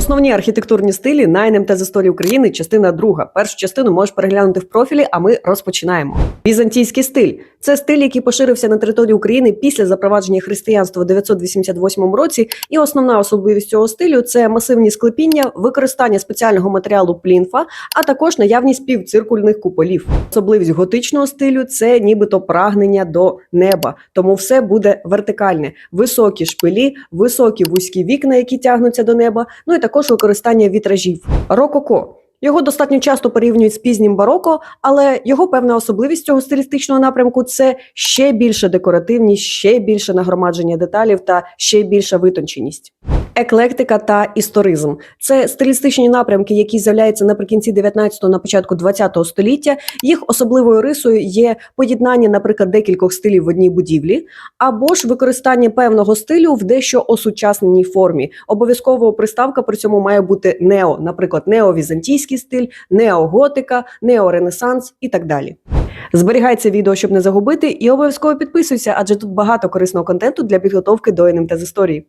Основні архітектурні стилі на НМТ з історії України, частина друга. Першу частину можеш переглянути в профілі, а ми розпочинаємо. Візантійський стиль це стиль, який поширився на території України після запровадження християнства у 988 році. І основна особливість цього стилю це масивні склепіння, використання спеціального матеріалу плінфа, а також наявність півциркульних куполів. Особливість готичного стилю це нібито прагнення до неба, тому все буде вертикальне, високі шпилі, високі вузькі вікна, які тягнуться до неба. Ну і також використання вітражів. Рококо. Його достатньо часто порівнюють з пізнім бароко, але його певна особливість цього стилістичного напрямку це ще більше декоративність, ще більше нагромадження деталів та ще більша витонченість. Еклектика та історизм це стилістичні напрямки, які з'являються наприкінці 19-го, на початку 20-го століття. Їх особливою рисою є поєднання, наприклад, декількох стилів в одній будівлі, або ж використання певного стилю в дещо осучасненій формі. Обов'язково приставка при цьому має бути нео, наприклад, неовізантійський стиль, неоготика, неоренесанс і так далі. Зберігай це відео, щоб не загубити, і обов'язково підписуйся, адже тут багато корисного контенту для підготовки до НМТ з історії.